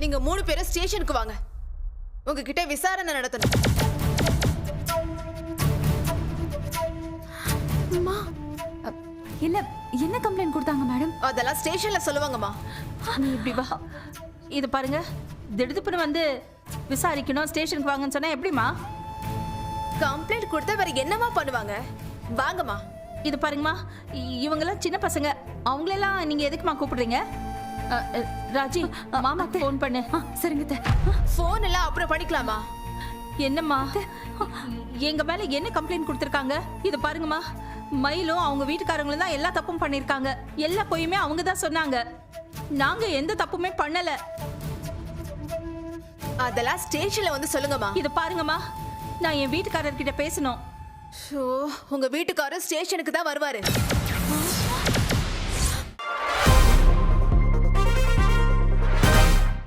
நீங்க மூணு பேரும் ஸ்டேஷனுக்கு வாங்க. உங்ககிட்ட விசாரணை நடத்தணும். இல்ல என்ன கம்ப்ளைண்ட் கொடுத்தாங்க மேடம் அதெல்லாம் ஸ்டேஷன்ல சொல்லுவாங்கம்மா. நீ இப்படி வா. இது பாருங்க திடுதுப்புன்னு வந்து விசாரிக்கணும் ஸ்டேஷனுக்கு வாங்கன்னு சொன்னா எப்படிம்மா? கம்ப்ளைண்ட் கொடுத்தா வேற என்னமா பண்ணுவாங்க? வாங்கம்மா. இது பாருங்கம்மா இவங்கெல்லாம் சின்ன பசங்க. அவங்களெல்லாம் நீங்க எதுக்குமா கூப்பிடுறீங்க? ராஜி மாமாக்கு ஃபோன் பண்ணு. ஆ, சரிங்க அத்தை. போன் எல்லாம் அப்புறம் படிக்கலாமா என்னம்மா? எங்க மேல என்ன கம்ப்ளைண்ட் கொடுத்துருக்காங்க? இது பாருங்கம்மா. மயிலும் அவங்க வீட்டுக்காரங்களும் தான் எல்லா தப்பும் பண்ணிருக்காங்க. எல்லா பொய்யுமே அவங்க தான் சொன்னாங்க. நாங்க எந்த தப்புமே பண்ணல. அதெல்லாம் ஸ்டேஷன்ல வந்து சொல்லுங்கம்மா. இது பாருங்கம்மா. நான் என் வீட்டுக்காரர்கிட்ட பேசணும். ஷோ உங்க வீட்டுக்காரர் ஸ்டேஷனுக்கு தான் வருவாரு.